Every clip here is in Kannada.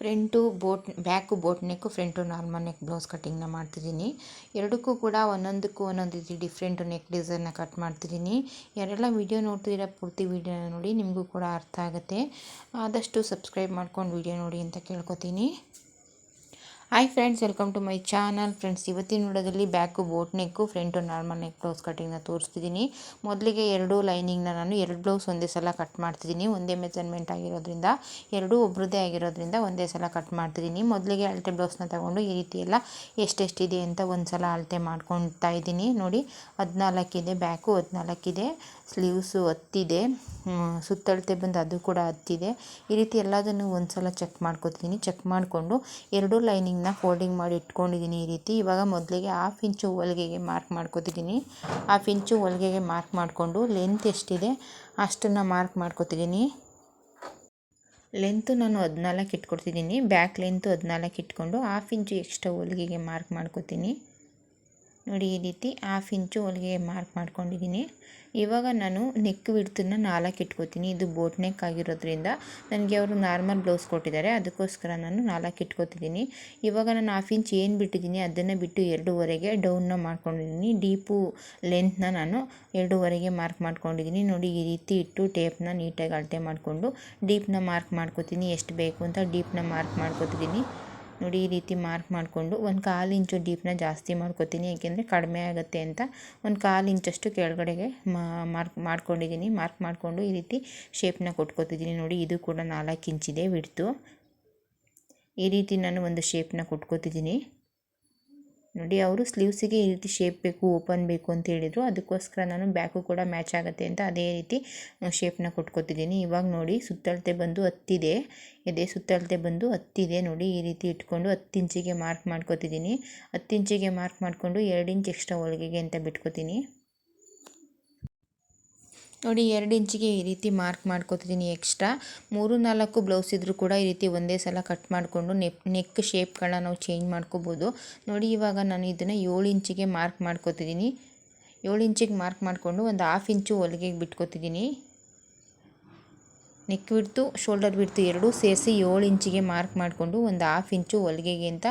Front boat, back boat neck front normal neck blouse ಕಟ್ಟಿಂಗ್ನ ಮಾಡ್ತಿದ್ದೀನಿ. ಎರಡಕ್ಕೂ ಕೂಡ ಒಂದೊಂದಕ್ಕೂ ಒಂದೊಂದು ರೀತಿ ಡಿಫ್ರೆಂಟು ನೆಕ್ ಡಿಸೈನ್ನ ಕಟ್ ಮಾಡ್ತಿದ್ದೀನಿ. ಯಾರೆಲ್ಲ ವೀಡಿಯೋ ನೋಡ್ತಿದ್ದೀರಾ, ಪೂರ್ತಿ ವೀಡಿಯೋನ ನೋಡಿ ನಿಮಗೂ ಕೂಡ ಅರ್ಥ ಆಗುತ್ತೆ. ಆದಷ್ಟು ಸಬ್ಸ್ಕ್ರೈಬ್ ಮಾಡ್ಕೊಂಡು ವೀಡಿಯೋ ನೋಡಿ ಅಂತ ಕೇಳ್ಕೊತೀನಿ. Hi friends welcome to my channel friends ಇವತ್ತಿನ ವಿಡಿಯೋದಲ್ಲಿ back boat neck front normal neck blouse ಕಟ್ಟಿಂಗ್ನ ತೋರಿಸ್ತಿದ್ದೀನಿ ಮೊದಲಿಗೆ ಎರಡು ಲೈನಿಂಗ್ನ ನಾನು ಎರಡು ಬ್ಲೌಸ್ ಒಂದೇ ಸಲ ಕಟ್ ಮಾಡ್ತಿದ್ದೀನಿ ಒಂದೇ ಮೆಜರ್ಮೆಂಟ್ ಆಗಿರೋದ್ರಿಂದ, ಎರಡೂ ಒಬ್ರದ್ದೇ ಆಗಿರೋದ್ರಿಂದ ಒಂದೇ ಸಲ ಕಟ್ ಮಾಡ್ತಿದ್ದೀನಿ ಮೊದಲಿಗೆ ಅಳತೆ ಬ್ಲೌಸ್ನ ತಗೊಂಡು ಈ ರೀತಿ ಎಲ್ಲ ಎಷ್ಟೆಷ್ಟಿದೆ ಅಂತ ಒಂದು ಸಲ ಅಳತೆ ಮಾಡ್ಕೊತಾ ಇದ್ದೀನಿ ನೋಡಿ ಹದಿನಾಲ್ಕಿದೆ ಬ್ಯಾಕು ಹದಿನಾಲ್ಕಿದೆ ಸ್ಲೀವ್ಸು ಹತ್ತಿದೆ ಸುತ್ತಳತೆ ಬಂದು ಅದು ಕೂಡ ಹತ್ತಿದೆ ಈ ರೀತಿ ಎಲ್ಲದನ್ನು ಒಂದು ಸಲ ಚೆಕ್ ಮಾಡ್ಕೊತೀನಿ ಚೆಕ್ ಮಾಡಿಕೊಂಡು ಎರಡು ಲೈನಿಂಗ್ನ ಫೋಲ್ಡಿಂಗ್ ಮಾಡಿ ಇಟ್ಕೊಂಡಿದ್ದೀನಿ ಈ ರೀತಿ. ಇವಾಗ ಮೊದಲಿಗೆ ಹಾಫ್ ಇಂಚು ಹೊಲಿಗೆಗೆ ಮಾರ್ಕ್ ಮಾಡ್ಕೊತಿದ್ದೀನಿ ಹಾಫ್ ಇಂಚು ಹೊಲಿಗೆಗೆ ಮಾರ್ಕ್ ಮಾಡಿಕೊಂಡು ಲೆಂತ್ ಎಷ್ಟಿದೆ ಅಷ್ಟನ್ನು ಮಾರ್ಕ್ ಮಾಡ್ಕೊತಿದ್ದೀನಿ ಲೆಂತು ನಾನು ಹದಿನಾಲ್ಕು ಇಟ್ಕೊಡ್ತಿದ್ದೀನಿ ಬ್ಯಾಕ್ ಲೆಂತು ಹದಿನಾಲ್ಕು ಇಟ್ಕೊಂಡು ಹಾಫ್ ಇಂಚು ಎಕ್ಸ್ಟ್ರಾ ಹೊಲಿಗೆಗೆ ಮಾರ್ಕ್ ಮಾಡ್ಕೊತೀನಿ. ನೋಡಿ ಈ ರೀತಿ ಹಾಫ್ ಇಂಚು ಹೊಲಿಗೆ ಮಾರ್ಕ್ ಮಾಡ್ಕೊಂಡಿದ್ದೀನಿ. ಇವಾಗ ನಾನು ನೆಕ್ ವಿಡ್ತನ್ನ ನಾಲ್ಕು ಇಟ್ಕೋತೀನಿ. ಇದು ಬೋಟ್ ನೆಕ್ ಆಗಿರೋದ್ರಿಂದ ನನಗೆ ಅವರು ನಾರ್ಮಲ್ ಬ್ಲೌಸ್ ಕೊಟ್ಟಿದ್ದಾರೆ. ಅದಕ್ಕೋಸ್ಕರ ನಾನು ನಾಲ್ಕು ಇಟ್ಕೋತಿದ್ದೀನಿ. ಇವಾಗ ನಾನು ಹಾಫ್ ಇಂಚ್ ಏನು ಬಿಟ್ಟಿದ್ದೀನಿ, ಅದನ್ನು ಬಿಟ್ಟು ಎರಡೂವರೆಗೆ ಡೌನ್ನ ಮಾಡ್ಕೊಂಡಿದ್ದೀನಿ. ಡೀಪು ಲೆಂತ್ನ ನಾನು ಎರಡೂವರೆಗೆ ಮಾರ್ಕ್ ಮಾಡ್ಕೊಂಡಿದ್ದೀನಿ. ನೋಡಿ ಈ ರೀತಿ ಇಟ್ಟು ಟೇಪ್ನ ನೀಟಾಗಿ ಅಳತೆ ಮಾಡಿಕೊಂಡು ಡೀಪ್ನ ಮಾರ್ಕ್ ಮಾಡ್ಕೋತೀನಿ. ಎಷ್ಟು ಬೇಕು ಅಂತ ಡೀಪ್ನ ಮಾರ್ಕ್ ಮಾಡ್ಕೋತಿದ್ದೀನಿ. ನೋಡಿ, ಈ ರೀತಿ ಮಾರ್ಕ್ ಮಾಡಿಕೊಂಡು ಒಂದು ಕಾಲು ಇಂಚು ಡೀಪ್ನ ಜಾಸ್ತಿ ಮಾಡ್ಕೊತೀನಿ, ಏಕೆಂದರೆ ಕಡಿಮೆ ಆಗುತ್ತೆ ಅಂತ. ಒಂದು ಕಾಲು ಇಂಚಷ್ಟು ಕೆಳಗಡೆಗೆ ಮಾರ್ಕ್ ಮಾಡ್ಕೊಂಡಿದ್ದೀನಿ ಮಾರ್ಕ್ ಮಾಡಿಕೊಂಡು ಈ ರೀತಿ ಶೇಪ್ನ ಕೊಟ್ಕೋತಿದ್ದೀನಿ ನೋಡಿ, ಇದು ಕೂಡ ನಾಲ್ಕು ಇಂಚಿದೆ ವಿಡ್ತು ಈ ರೀತಿ ನಾನು ಒಂದು ಶೇಪ್ನ ಕೊಟ್ಕೋತಿದ್ದೀನಿ ನೋಡಿ, ಅವರು ಸ್ಲೀವ್ಸಿಗೆ ಈ ರೀತಿ ಶೇಪ್ ಬೇಕು ಓಪನ್ ಬೇಕು ಅಂತ ಹೇಳಿದರು. ಅದಕ್ಕೋಸ್ಕರ ನಾನು ಬ್ಯಾಕು ಕೂಡ ಮ್ಯಾಚ್ ಆಗುತ್ತೆ ಅಂತ ಅದೇ ರೀತಿ ಶೇಪ್ನ ಕೊಟ್ಕೊತಿದ್ದೀನಿ. ಇವಾಗ ನೋಡಿ, ಸುತ್ತಳತೆ ಬಂದು ಹತ್ತಿದೆ. ಎದೆ ಸುತ್ತಳತೆ ಬಂದು ಹತ್ತಿದೆ ನೋಡಿ, ಈ ರೀತಿ ಇಟ್ಕೊಂಡು ಹತ್ತು ಇಂಚಿಗೆ ಮಾರ್ಕ್ ಮಾಡ್ಕೊತಿದ್ದೀನಿ. ಹತ್ತು ಇಂಚಿಗೆ ಮಾರ್ಕ್ ಮಾಡಿಕೊಂಡು ಎರಡು ಇಂಚ್ ಎಕ್ಸ್ಟ್ರಾ ಹೊಲಿಗೆಗೆ ಅಂತ ಬಿಟ್ಕೋತೀನಿ. ನೋಡಿ, ಎರಡು ಇಂಚಿಗೆ ಈ ರೀತಿ ಮಾರ್ಕ್ ಮಾಡ್ಕೋತಿದ್ದೀನಿ ಎಕ್ಸ್ಟ್ರಾ. ಮೂರು, ನಾಲ್ಕು ಬ್ಲೌಸ್ ಇದ್ದರೂ ಕೂಡ ಈ ರೀತಿ ಒಂದೇ ಸಲ ಕಟ್ ಮಾಡಿಕೊಂಡು ನೆಕ್ ನೆಕ್ ಶೇಪ್ಗಳನ್ನ ನಾವು ಚೇಂಜ್ ಮಾಡ್ಕೋಬೋದು. ನೋಡಿ, ಇವಾಗ ನಾನು ಇದನ್ನು ಏಳು ಇಂಚಿಗೆ ಮಾರ್ಕ್ ಮಾಡ್ಕೋತಿದ್ದೀನಿ. ಏಳು ಇಂಚಿಗೆ ಮಾರ್ಕ್ ಮಾಡಿಕೊಂಡು ಒಂದು ಹಾಫ್ ಇಂಚು ಹೊಲಿಗೆಗೆ ಬಿಟ್ಕೋತಿದ್ದೀನಿ. ನೆಕ್ ಬಿಡ್ತು ಶೋಲ್ಡರ್ ಬಿಡ್ತು ಎರಡೂ ಸೇರಿಸಿ ಏಳು ಇಂಚಿಗೆ ಮಾರ್ಕ್ ಮಾಡಿಕೊಂಡು ಒಂದು ಹಾಫ್ ಇಂಚು ಹೊಲಿಗೆಗೆ ಅಂತ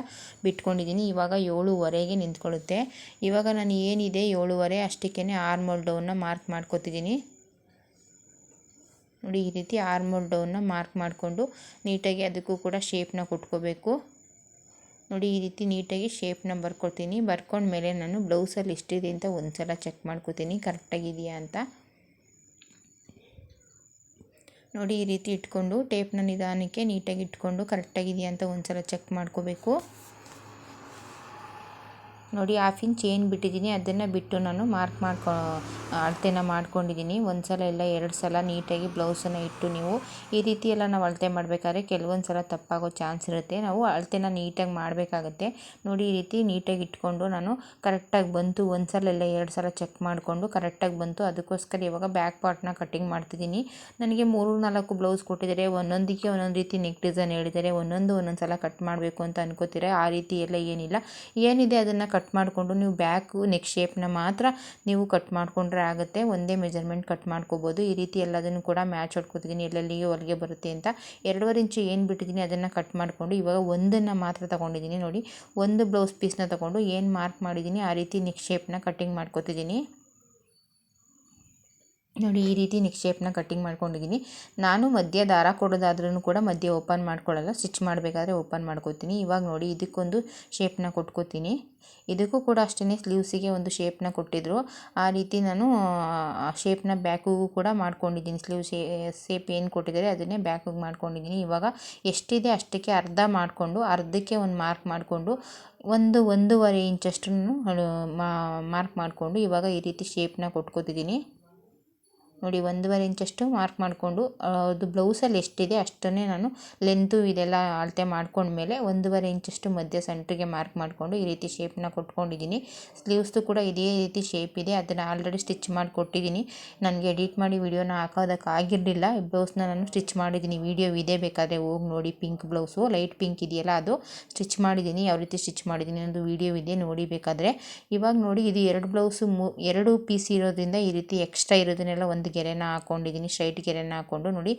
ಬಿಟ್ಕೊಂಡಿದ್ದೀನಿ. ಇವಾಗ ಏಳುವರೆಗೆ ನಿಂತ್ಕೊಳ್ಳುತ್ತೆ. ಇವಾಗ ನಾನು ಏನಿದೆ ಏಳುವರೆ ಅಷ್ಟಕ್ಕೇ ಆರ್ಮೋಲ್ ಡೌನ್ನ ಮಾರ್ಕ್ ಮಾಡ್ಕೋತಿದ್ದೀನಿ. ನೋಡಿ, ಈ ರೀತಿ ಆರ್ಮೋಲ್ ಡೌನ್ನ ಮಾರ್ಕ್ ಮಾಡಿಕೊಂಡು ನೀಟಾಗಿ ಅದಕ್ಕೂ ಕೂಡ ಶೇಪ್ನ ಕೊಟ್ಕೋಬೇಕು. ನೋಡಿ, ಈ ರೀತಿ ನೀಟಾಗಿ ಶೇಪ್ನ ಬರ್ಕೊಂಡ ಬರ್ಕೊಂಡ್ಮೇಲೆ ನಾನು ಬ್ಲೌಸಲ್ಲಿ ಎಷ್ಟಿದೆ ಅಂತ ಒಂದು ಸಲ ಚೆಕ್ ಮಾಡ್ಕೋತೀನಿ ಕರೆಕ್ಟಾಗಿದೆಯಾ ಅಂತ. ನೋಡಿ, ಈ ರೀತಿ ಇಟ್ಕೊಂಡು ಟೇಪ್ನ ನಿಧಾನಕ್ಕೆ ನೀಟಾಗಿ ಇಟ್ಕೊಂಡು ಕರೆಕ್ಟಾಗಿದೆಯಾ ಅಂತ ಒಂದು ಸಲ ಚೆಕ್ ಮಾಡ್ಕೋಬೇಕು. ನೋಡಿ ಹಾಫ್ ಇಂಚ್ ಏನು ಬಿಟ್ಟಿದ್ದೀನಿ, ಅದನ್ನು ಬಿಟ್ಟು ನಾನು ಮಾರ್ಕ್ ಮಾಡ್ಕೊ, ಅಳತೆನ ಮಾಡ್ಕೊಂಡಿದ್ದೀನಿ. ಒಂದು ಸಲ ಇಲ್ಲ, ಎರಡು ಸಲ ನೀಟಾಗಿ ಬ್ಲೌಸನ್ನು ಇಟ್ಟು ನೀವು ಈ ರೀತಿ ಎಲ್ಲ ನಾವು ಅಳತೆ ಮಾಡಬೇಕಾದ್ರೆ ಕೆಲವೊಂದು ಸಲ ತಪ್ಪಾಗೋ ಚಾನ್ಸ್ ಇರುತ್ತೆ. ನಾವು ಅಳತೆನ ನೀಟಾಗಿ ಮಾಡಬೇಕಾಗತ್ತೆ. ನೋಡಿ, ಈ ರೀತಿ ನೀಟಾಗಿ ಇಟ್ಕೊಂಡು ನಾನು ಕರೆಕ್ಟಾಗಿ ಬಂತು ಒಂದು ಸಲ ಇಲ್ಲ, ಎರಡು ಸಲ ಚೆಕ್ ಮಾಡಿಕೊಂಡು ಕರೆಕ್ಟಾಗಿ ಬಂತು ಅದಕ್ಕೋಸ್ಕರ ಇವಾಗ ಬ್ಯಾಕ್ ಪಾರ್ಟ್ನ ಕಟ್ಟಿಂಗ್ ಮಾಡ್ತಿದ್ದೀನಿ. ನನಗೆ ಮೂರು, ನಾಲ್ಕು ಬ್ಲೌಸ್ ಕೊಟ್ಟಿದ್ದಾರೆ. ಒಂದೊಂದಕ್ಕೆ ಒಂದೊಂದು ರೀತಿ ನೆಕ್ ಡಿಸೈನ್ ಹೇಳಿದ್ದಾರೆ. ಒಂದೊಂದು ಒಂದೊಂದು ಸಲ ಕಟ್ ಮಾಡಬೇಕು ಅಂತ ಅನ್ಕೋತೀರ? ಆ ರೀತಿ ಎಲ್ಲ ಏನಿಲ್ಲ. ಏನಿದೆ ಅದನ್ನು ಕಟ್ ಮಾಡಿಕೊಂಡು ನೀವು ಬ್ಯಾಕು ನೆಕ್ ಶೇಪ್ನ ಮಾತ್ರ ನೀವು ಕಟ್ ಮಾಡಿಕೊಂಡ್ರೆ ಆಗುತ್ತೆ. ಒಂದೇ ಮೆಜರ್ಮೆಂಟ್ ಕಟ್ ಮಾಡ್ಕೋಬೋದು. ಈ ರೀತಿ ಎಲ್ಲದನ್ನು ಕೂಡ ಮ್ಯಾಚ್ ಹೊಡ್ಕೊತಿದ್ದೀನಿ ಎಲ್ಲೆಲ್ಲಿಗೆ ಹೊಲಿಗೆ ಬರುತ್ತೆ ಅಂತ. ಎರಡೂವರೆ ಇಂಚು ಏನು ಬಿಟ್ಟಿದ್ದೀನಿ ಅದನ್ನು ಕಟ್ ಮಾಡಿಕೊಂಡು ಇವಾಗ ಒಂದನ್ನು ಮಾತ್ರ ತೊಗೊಂಡಿದ್ದೀನಿ ನೋಡಿ. ಒಂದು ಬ್ಲೌಸ್ ಪೀಸ್ನ ತೊಗೊಂಡು ಏನು ಮಾರ್ಕ್ ಮಾಡಿದ್ದೀನಿ ಆ ರೀತಿ ನೆಕ್ ಶೇಪ್ನ ಕಟ್ಟಿಂಗ್ ಮಾಡ್ಕೊತಿದ್ದೀನಿ ನೋಡಿ, ಈ ರೀತಿ ನಿಕ್ಷೇಪನ ಕಟ್ಟಿಂಗ್ ಮಾಡ್ಕೊಂಡಿದ್ದೀನಿ ನಾನು ಮಧ್ಯ ದಾರ ಕೊಡೋದಾದ್ರೂ ಕೂಡ ಮಧ್ಯ ಓಪನ್ ಮಾಡ್ಕೊಳ್ಳಲ್ಲ. ಸ್ಟಿಚ್ ಮಾಡಬೇಕಾದ್ರೆ ಓಪನ್ ಮಾಡ್ಕೋತೀನಿ. ಇವಾಗ ನೋಡಿ, ಇದಕ್ಕೊಂದು ಶೇಪ್ನ ಕೊಟ್ಕೋತೀನಿ. ಇದಕ್ಕೂ ಕೂಡ ಅಷ್ಟೇ ಸ್ಲೀವ್ಸಿಗೆ ಒಂದು ಶೇಪ್ನ ಕೊಟ್ಟಿದ್ದರು ಆ ರೀತಿ ನಾನು ಶೇಪ್ನ ಬ್ಯಾಕಿಗೂ ಕೂಡ ಮಾಡ್ಕೊಂಡಿದ್ದೀನಿ ಸ್ಲೀವ್ ಶೇಪ್ ಏನು ಕೊಟ್ಟಿದ್ದಾರೆ ಅದನ್ನೇ ಬ್ಯಾಕಿಗೆ ಮಾಡ್ಕೊಂಡಿದ್ದೀನಿ ಇವಾಗ ಎಷ್ಟಿದೆ ಅಷ್ಟಕ್ಕೆ ಅರ್ಧ ಮಾಡಿಕೊಂಡು, ಅರ್ಧಕ್ಕೆ ಒಂದು ಮಾರ್ಕ್ ಮಾಡಿಕೊಂಡು, ಒಂದು ಒಂದೂವರೆ ಇಂಚಷ್ಟು ಮಾರ್ಕ್ ಮಾಡಿಕೊಂಡು ಇವಾಗ ಈ ರೀತಿ ಶೇಪ್ನ ಕೊಟ್ಕೋತಿದ್ದೀನಿ ನೋಡಿ, ಒಂದೂವರೆ ಇಂಚಷ್ಟು ಮಾರ್ಕ್ ಮಾಡಿಕೊಂಡು ಅದು ಬ್ಲೌಸಲ್ಲಿ ಎಷ್ಟಿದೆ ಅಷ್ಟನ್ನೇ ನಾನು ಲೆಂತು ಇದೆಲ್ಲ ಅಳತೆ ಮಾಡ್ಕೊಂಡ್ಮೇಲೆ ಒಂದೂವರೆ ಇಂಚಷ್ಟು ಮಧ್ಯ ಸೆಂಟ್ರಿಗೆ ಮಾರ್ಕ್ ಮಾಡಿಕೊಂಡು ಈ ರೀತಿ ಶೇಪ್ನ ಕೊಟ್ಕೊಂಡಿದ್ದೀನಿ. ಸ್ಲೀವ್ಸ್ದು ಕೂಡ ಇದೇ ರೀತಿ ಶೇಪ್ ಇದೆ. ಅದನ್ನು ಆಲ್ರೆಡಿ ಸ್ಟಿಚ್ ಮಾಡಿ ಕೊಟ್ಟಿದ್ದೀನಿ. ನನಗೆ ಎಡಿಟ್ ಮಾಡಿ ವಿಡಿಯೋನ ಹಾಕೋದಕ್ಕಾಗಿರಲಿಲ್ಲ ಬ್ಲೌಸ್ನ ನಾನು ಸ್ಟಿಚ್ ಮಾಡಿದ್ದೀನಿ. ವೀಡಿಯೋ ಇದೆ ಬೇಕಾದರೆ ಹೋಗಿ ನೋಡಿ. ಪಿಂಕ್ ಬ್ಲೌಸು ಲೈಟ್ ಪಿಂಕ್ ಇದೆಯಲ್ಲ ಅದು ಸ್ಟಿಚ್ ಮಾಡಿದ್ದೀನಿ. ಯಾವ ರೀತಿ ಸ್ಟಿಚ್ ಮಾಡಿದ್ದೀನಿ ಒಂದು ವಿಡಿಯೋ ಇದೆ, ನೋಡಿ ಬೇಕಾದರೆ. ಇವಾಗ ನೋಡಿ, ಇದು ಎರಡು ಬ್ಲೌಸು ಮೂ, ಎರಡು ಪೀಸ್ ಇರೋದ್ರಿಂದ ಈ ರೀತಿ ಎಕ್ಸ್ಟ್ರಾ ಇರೋದನ್ನೆಲ್ಲ ಒಂದು ಒಂದು ಗೆರೆನ ಹಾಕ್ಕೊಂಡಿದ್ದೀನಿ ಸ್ಟ್ರೈಟ್ ಗೆರೆನ ಹಾಕ್ಕೊಂಡು ನೋಡಿ.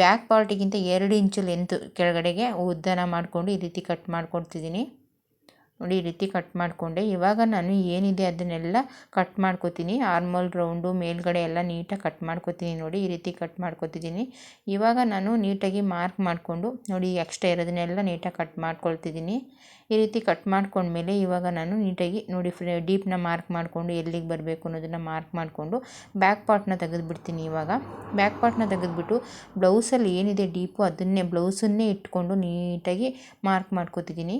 ಬ್ಯಾಕ್ ಪಾರ್ಟಿಗಿಂತ ಎರಡು ಇಂಚು ಲೆಂತ್ ಕೆಳಗಡೆಗೆ ಉದ್ದನ ಮಾಡಿಕೊಂಡು ಈ ರೀತಿ ಕಟ್ ಮಾಡ್ಕೊಡ್ತಿದ್ದೀನಿ ನೋಡಿ ಈ ರೀತಿ ಕಟ್ ಮಾಡಿಕೊಂಡೆ. ಇವಾಗ ನಾನು ಏನಿದೆ ಅದನ್ನೆಲ್ಲ ಕಟ್ ಮಾಡ್ಕೋತೀನಿ. ಆರ್ಮಲ್ ರೌಂಡು ಮೇಲ್ಗಡೆ ಎಲ್ಲ ನೀಟಾಗಿ ಕಟ್ ಮಾಡ್ಕೋತೀನಿ ನೋಡಿ, ಈ ರೀತಿ ಕಟ್ ಮಾಡ್ಕೋತಿದ್ದೀನಿ. ಇವಾಗ ನಾನು ನೀಟಾಗಿ ಮಾರ್ಕ್ ಮಾಡಿಕೊಂಡು ನೋಡಿ ಎಕ್ಸ್ಟ್ರಾ ಇರೋದನ್ನೆಲ್ಲ ನೀಟಾಗಿ ಕಟ್ ಮಾಡ್ಕೊಳ್ತಿದ್ದೀನಿ. ಈ ರೀತಿ ಕಟ್ ಮಾಡ್ಕೊಂಡ್ಮೇಲೆ ಇವಾಗ ನಾನು ನೀಟಾಗಿ ನೋಡಿ ಫ್ರೇ ಡೀಪ್ನ ಮಾರ್ಕ್ ಮಾಡಿಕೊಂಡು ಎಲ್ಲಿಗೆ ಬರಬೇಕು ಅನ್ನೋದನ್ನು ಮಾರ್ಕ್ ಮಾಡಿಕೊಂಡು ಬ್ಯಾಕ್ ಪಾರ್ಟ್ನ ತೆಗೆದುಬಿಡ್ತೀನಿ ಇವಾಗ. ಬ್ಯಾಕ್ ಪಾರ್ಟ್ನ ತೆಗೆದುಬಿಟ್ಟು ಬ್ಲೌಸಲ್ಲಿ ಏನಿದೆ ಡೀಪು ಅದನ್ನೇ ಬ್ಲೌಸನ್ನೇ ಇಟ್ಕೊಂಡು ನೀಟಾಗಿ ಮಾರ್ಕ್ ಮಾಡ್ಕೋತಿದ್ದೀನಿ.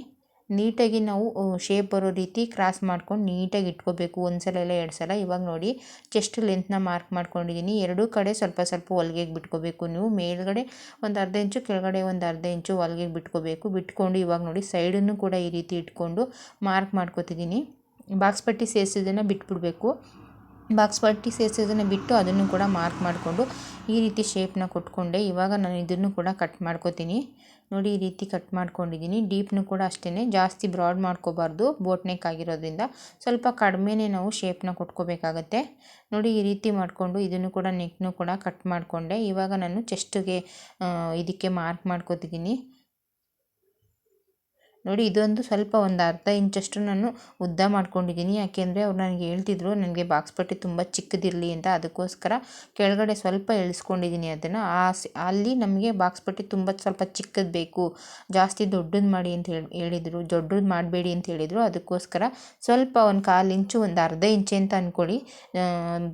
ನೀಟಾಗಿ ನಾವು ಶೇಪ್ ಬರೋ ರೀತಿ ಕ್ರಾಸ್ ಮಾಡ್ಕೊಂಡು ನೀಟಾಗಿ ಇಟ್ಕೋಬೇಕು. ಒಂದು ಸಲ ಇಲ್ಲ, ಎರಡು ಸಲ. ಇವಾಗ ನೋಡಿ ಚೆಸ್ಟ್ ಲೆಂತ್ನ ಮಾರ್ಕ್ ಮಾಡ್ಕೊಂಡಿದ್ದೀನಿ ಎರಡೂ ಕಡೆ ಸ್ವಲ್ಪ ಸ್ವಲ್ಪ ಹೊಲ್ಗೆಗೆ ಬಿಟ್ಕೋಬೇಕು ನೀವು. ಮೇಲ್ಗಡೆ ಒಂದು ಅರ್ಧ ಇಂಚು, ಕೆಳಗಡೆ ಒಂದು ಅರ್ಧ ಇಂಚು ಹೊಲ್ಗೆಗೆ ಬಿಟ್ಕೋಬೇಕು. ಬಿಟ್ಕೊಂಡು ಇವಾಗ ನೋಡಿ ಸೈಡನ್ನು ಕೂಡ ಈ ರೀತಿ ಇಟ್ಕೊಂಡು ಮಾರ್ಕ್ ಮಾಡ್ಕೋತಿದ್ದೀನಿ ಬಾಕ್ಸ್ ಪಟ್ಟಿ ಸೇರಿಸೋದನ್ನು ಬಿಟ್ಬಿಡಬೇಕು. ಬಾಕ್ಸ್ ಪಟ್ಟಿ ಸೇರಿಸೋದನ್ನು ಬಿಟ್ಟು ಅದನ್ನು ಕೂಡ ಮಾರ್ಕ್ ಮಾಡಿಕೊಂಡು ಈ ರೀತಿ ಶೇಪ್ನ ಕೊಟ್ಕೊಂಡೆ. ಇವಾಗ ನಾನು ಇದನ್ನು ಕೂಡ ಕಟ್ ಮಾಡ್ಕೋತೀನಿ. ನೋಡಿ ಈ ರೀತಿ ಕಟ್ ಮಾಡ್ಕೊಂಡಿದ್ದೀನಿ. ಡೀಪ್ನು ಕೂಡ ಅಷ್ಟೇ ಜಾಸ್ತಿ ಬ್ರಾಡ್ ಮಾಡ್ಕೋಬಾರ್ದು. ಬೋಟ್ ನೆಕ್ ಆಗಿರೋದ್ರಿಂದ ಸ್ವಲ್ಪ ಕಡಿಮೆನೇ ನಾವು ಶೇಪ್ನ ಕೊಟ್ಕೋಬೇಕಾಗತ್ತೆ. ನೋಡಿ ಈ ರೀತಿ ಮಾಡಿಕೊಂಡು ಇದನ್ನು ಕೂಡ ನೆಕ್ನು ಕೂಡ ಕಟ್ ಮಾಡಿಕೊಂಡೆ. ಇವಾಗ ನಾನು ಚೆಸ್ಟಿಗೆ ಇದಕ್ಕೆ ಮಾರ್ಕ್ ಮಾಡ್ಕೋತಿದ್ದೀನಿ. ನೋಡಿ, ಇದೊಂದು ಸ್ವಲ್ಪ ಒಂದು ಅರ್ಧ ಇಂಚಷ್ಟು ನಾನು ಉದ್ದ ಮಾಡ್ಕೊಂಡಿದ್ದೀನಿ. ಯಾಕೆಂದರೆ ಅವ್ರು ನನಗೆ ಹೇಳ್ತಿದ್ರು, ನನಗೆ ಬಾಕ್ಸ್ ಪಟ್ಟಿ ತುಂಬ ಚಿಕ್ಕದಿರಲಿ ಅಂತ. ಅದಕ್ಕೋಸ್ಕರ ಕೆಳಗಡೆ ಸ್ವಲ್ಪ ಎಳ್ಸ್ಕೊಂಡಿದ್ದೀನಿ ಅದನ್ನು. ಆ ಅಲ್ಲಿ ನಮಗೆ ಬಾಕ್ಸ್ ಪಟ್ಟಿ ತುಂಬ ಸ್ವಲ್ಪ ಚಿಕ್ಕದು ಬೇಕು. ಜಾಸ್ತಿ ದೊಡ್ಡದು ಮಾಡಿ ಅಂತ ಹೇಳಿ, ಹೇಳಿದರು. ದೊಡ್ಡದು ಮಾಡಬೇಡಿ ಅಂತ ಹೇಳಿದರು. ಅದಕ್ಕೋಸ್ಕರ ಸ್ವಲ್ಪ ಒಂದು ಕಾಲು ಇಂಚು, ಒಂದು ಅರ್ಧ ಇಂಚು ಅಂತ ಅಂದ್ಕೊಳ್ಳಿ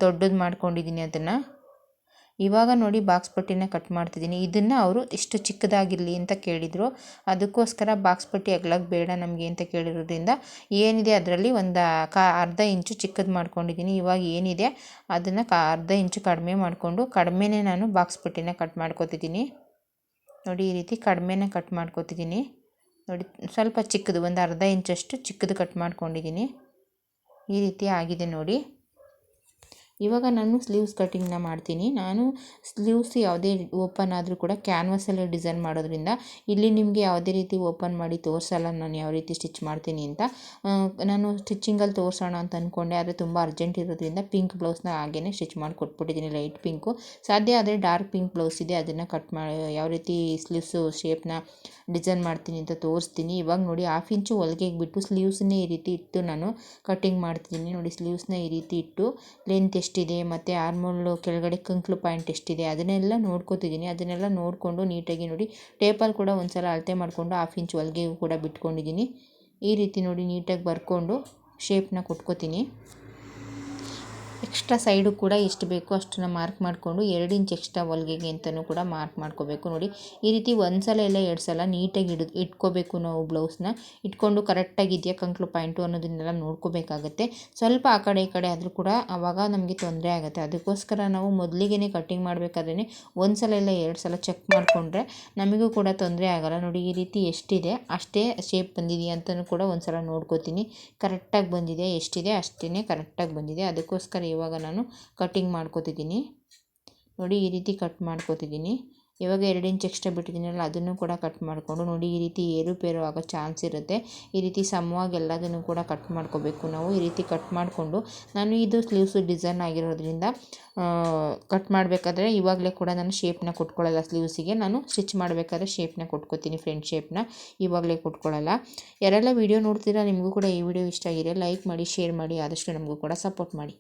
ದೊಡ್ಡದು ಮಾಡ್ಕೊಂಡಿದ್ದೀನಿ ಅದನ್ನು. ಇವಾಗ ನೋಡಿ ಬಾಕ್ಸ್ ಪಟ್ಟಿನ ಕಟ್ ಮಾಡ್ತಿದ್ದೀನಿ. ಇದನ್ನು ಅವರು ಇಷ್ಟು ಚಿಕ್ಕದಾಗಿರಲಿ ಅಂತ ಕೇಳಿದರು. ಅದಕ್ಕೋಸ್ಕರ ಬಾಕ್ಸ್ ಪಟ್ಟಿ ಅಗಲಕ್ಕೆ ಬೇಡ ನಮಗೆ ಅಂತ ಕೇಳಿರೋದ್ರಿಂದ ಏನಿದೆ ಅದರಲ್ಲಿ ಒಂದು ಕಾ ಅರ್ಧ ಇಂಚು ಚಿಕ್ಕದು ಮಾಡ್ಕೊಂಡಿದ್ದೀನಿ. ಇವಾಗ ಏನಿದೆ ಅದನ್ನು ಕಾ ಅರ್ಧ ಇಂಚು ಕಡಿಮೆ ಮಾಡಿಕೊಂಡು ಕಡಿಮೆನೇ ನಾನು ಬಾಕ್ಸ್ ಪಟ್ಟಿನ ಕಟ್ ಮಾಡ್ಕೊತಿದ್ದೀನಿ. ನೋಡಿ ಈ ರೀತಿ ಕಡಿಮೆನೇ ಕಟ್ ಮಾಡ್ಕೊತಿದ್ದೀನಿ. ನೋಡಿ ಸ್ವಲ್ಪ ಚಿಕ್ಕದು, ಒಂದು ಅರ್ಧ ಇಂಚಷ್ಟು ಚಿಕ್ಕದು ಕಟ್ ಮಾಡ್ಕೊಂಡಿದ್ದೀನಿ. ಈ ರೀತಿ ಆಗಿದೆ ನೋಡಿ. ಇವಾಗ ನಾನು ಸ್ಲೀವ್ಸ್ ಕಟ್ಟಿಂಗ್ನ ಮಾಡ್ತೀನಿ. ನಾನು ಸ್ಲೀವ್ಸ್ ಯಾವುದೇ ಓಪನ್ ಆದರೂ ಕೂಡ ಕ್ಯಾನ್ವಸಲ್ಲೇ ಡಿಸೈನ್ ಮಾಡೋದ್ರಿಂದ ಇಲ್ಲಿ ನಿಮಗೆ ಯಾವುದೇ ರೀತಿ ಓಪನ್ ಮಾಡಿ ತೋರಿಸಲ್ಲ, ನಾನು ಯಾವ ರೀತಿ ಸ್ಟಿಚ್ ಮಾಡ್ತೀನಿ ಅಂತ. ನಾನು ಸ್ಟಿಚಿಂಗಲ್ಲಿ ತೋರಿಸೋಣ ಅಂತ ಅಂದ್ಕೊಂಡೆ ಆದರೆ ತುಂಬ ಅರ್ಜೆಂಟ್ ಇರೋದ್ರಿಂದ ಪಿಂಕ್ ಬ್ಲೌಸ್ನ ಹಾಗೇ ಸ್ಟಿಚ್ ಮಾಡಿ ಕೊಟ್ಬಿಟ್ಟಿದ್ದೀನಿ ಲೈಟ್ ಪಿಂಕು ಸಾಧ್ಯ ಆದರೆ ಡಾರ್ಕ್ ಪಿಂಕ್ ಬ್ಲೌಸ್ ಇದೆ. ಅದನ್ನು ಕಟ್ ಮಾಡಿ ಯಾವ ರೀತಿ ಸ್ಲೀವ್ಸು ಶೇಪ್ನ ಡಿಸೈನ್ ಮಾಡ್ತೀನಿ ಅಂತ ತೋರಿಸ್ತೀನಿ. ಇವಾಗ ನೋಡಿ ಹಾಫ್ ಇಂಚು ಹೊಲಿಗೆಗೆ ಬಿಟ್ಟು ಸ್ಲೀವ್ಸನ್ನೇ ಈ ರೀತಿ ಇಟ್ಟು ನಾನು ಕಟ್ಟಿಂಗ್ ಮಾಡ್ತಿದ್ದೀನಿ. ನೋಡಿ ಸ್ಲೀವ್ಸ್ನ ಈ ರೀತಿ ಇಟ್ಟು ಲೆಂತ್ ಎಷ್ಟಿದೆ, ಮತ್ತು ಆರ್ಮೋಲ್ ಕೆಳಗಡೆ ಕಂಕ್ಲು ಪಾಯಿಂಟ್ ಎಷ್ಟಿದೆ, ಅದನ್ನೆಲ್ಲ ನೋಡ್ಕೋತಿದ್ದೀನಿ. ಅದನ್ನೆಲ್ಲ ನೋಡಿಕೊಂಡು ನೀಟಾಗಿ ನೋಡಿ. ಟೇಪಲ್ಲಿ ಕೂಡ ಒಂದು ಸಲ ಅಳತೆ ಮಾಡಿಕೊಂಡು ಹಾಫ್ ಇಂಚ್ ಹೊಲಿಗೆಗೂ ಕೂಡ ಬಿಟ್ಕೊಂಡಿದ್ದೀನಿ. ಈ ರೀತಿ ನೋಡಿ ನೀಟಾಗಿ ಬರ್ಕೊಂಡು ಶೇಪ್ನ ಕೊಟ್ಕೋತೀನಿ. ಎಕ್ಸ್ಟ್ರಾ ಸೈಡು ಕೂಡ ಎಷ್ಟು ಬೇಕೋ ಅಷ್ಟನ್ನು ಮಾರ್ಕ್ ಮಾಡಿಕೊಂಡು ಎರಡು ಇಂಚ್ ಎಕ್ಸ್ಟ್ರಾ ಹೊಲ್ಗೆಗೆ ಅಂತಲೂ ಕೂಡ ಮಾರ್ಕ್ ಮಾಡ್ಕೋಬೇಕು. ನೋಡಿ, ಈ ರೀತಿ ಒಂದು ಸಲ ಎಲ್ಲ ಎರಡು ಸಲ ನೀಟಾಗಿ ಇಡ್ ಇಟ್ಕೋಬೇಕು ನಾವು ಬ್ಲೌಸ್ನ. ಇಟ್ಕೊಂಡು ಕರೆಕ್ಟಾಗಿದೆಯಾ ಕಂಕ್ಳು ಪಾಯಿಂಟು ಅನ್ನೋದನ್ನೆಲ್ಲ ನೋಡ್ಕೋಬೇಕಾಗತ್ತೆ. ಸ್ವಲ್ಪ ಆ ಕಡೆ, ಈ ಕಡೆ ಆದರೂ ಕೂಡ ಆವಾಗ ನಮಗೆ ತೊಂದರೆ ಆಗುತ್ತೆ. ಅದಕ್ಕೋಸ್ಕರ ನಾವು ಮೊದಲಿಗೆ ಕಟ್ಟಿಂಗ್ ಮಾಡಬೇಕಾದ್ರೆ ಒಂದು ಸಲ ಎಲ್ಲ ಎರಡು ಸಲ ಚೆಕ್ ಮಾಡಿಕೊಂಡ್ರೆ ನಮಗೂ ಕೂಡ ತೊಂದರೆ ಆಗೋಲ್ಲ. ನೋಡಿ, ಈ ರೀತಿ ಎಷ್ಟಿದೆ, ಅಷ್ಟೇ ಶೇಪ್ ಬಂದಿದೆಯಾ ಅಂತಲೂ ಕೂಡ ಒಂದು ಸಲ ನೋಡ್ಕೋತೀನಿ. ಕರೆಕ್ಟಾಗಿ ಬಂದಿದೆ ಎಷ್ಟಿದೆ ಅಷ್ಟೇ ಕರೆಕ್ಟಾಗಿ ಬಂದಿದೆ ಅದಕ್ಕೋಸ್ಕರ ಇವಾಗ ನಾನು ಕಟ್ಟಿಂಗ್ ಮಾಡ್ಕೋತಿದ್ದೀನಿ. ನೋಡಿ, ಈ ರೀತಿ ಕಟ್ ಮಾಡ್ಕೋತಿದ್ದೀನಿ. ಇವಾಗ ಎರಡು ಇಂಚ್ ಎಕ್ಸ್ಟ್ರಾ ಬಿಟ್ಟಿದ್ದೀನಲ್ಲ, ಅದನ್ನು ಕೂಡ ಕಟ್ ಮಾಡಿಕೊಂಡು ನೋಡಿ, ಈ ರೀತಿ ಏರುಪೇರು ಆಗೋ ಚಾನ್ಸ್ ಇರುತ್ತೆ. ಈ ರೀತಿ ಸಮವಾಗಿ ಎಲ್ಲದನ್ನು ಕೂಡ ಕಟ್ ಮಾಡ್ಕೋಬೇಕು ನಾವು. ಈ ರೀತಿ ಕಟ್ ಮಾಡಿಕೊಂಡು ನಾನು ಇದು ಸ್ಲೀವ್ಸು ಡಿಸೈನ್ ಆಗಿರೋದ್ರಿಂದ ಕಟ್ ಮಾಡಬೇಕಾದ್ರೆ ಇವಾಗಲೇ ಕೂಡ ನಾನು ಶೇಪ್ನ ಕೊಟ್ಕೊಳ್ಳಲ್ಲ ಸ್ಲೀವ್ಸಿಗೆ ನಾನು ಸ್ಟಿಚ್ ಮಾಡಬೇಕಾದ್ರೆ ಶೇಪ್ನ ಕೊಟ್ಕೋತೀನಿ ಫ್ರಂಟ್ ಶೇಪ್ನ ಇವಾಗಲೇ ಕೊಟ್ಕೊಳ್ಳಲ್ಲ. ಯಾರೆಲ್ಲ ವೀಡಿಯೋ ನೋಡ್ತೀರಾ, ನಿಮಗೂ ಕೂಡ ಈ ವಿಡಿಯೋ ಇಷ್ಟ ಆಗಿದೆ ಲೈಕ್ ಮಾಡಿ ಶೇರ್ ಮಾಡಿ, ಆದಷ್ಟು ನಮಗೂ ಕೂಡ ಸಪೋರ್ಟ್ ಮಾಡಿ.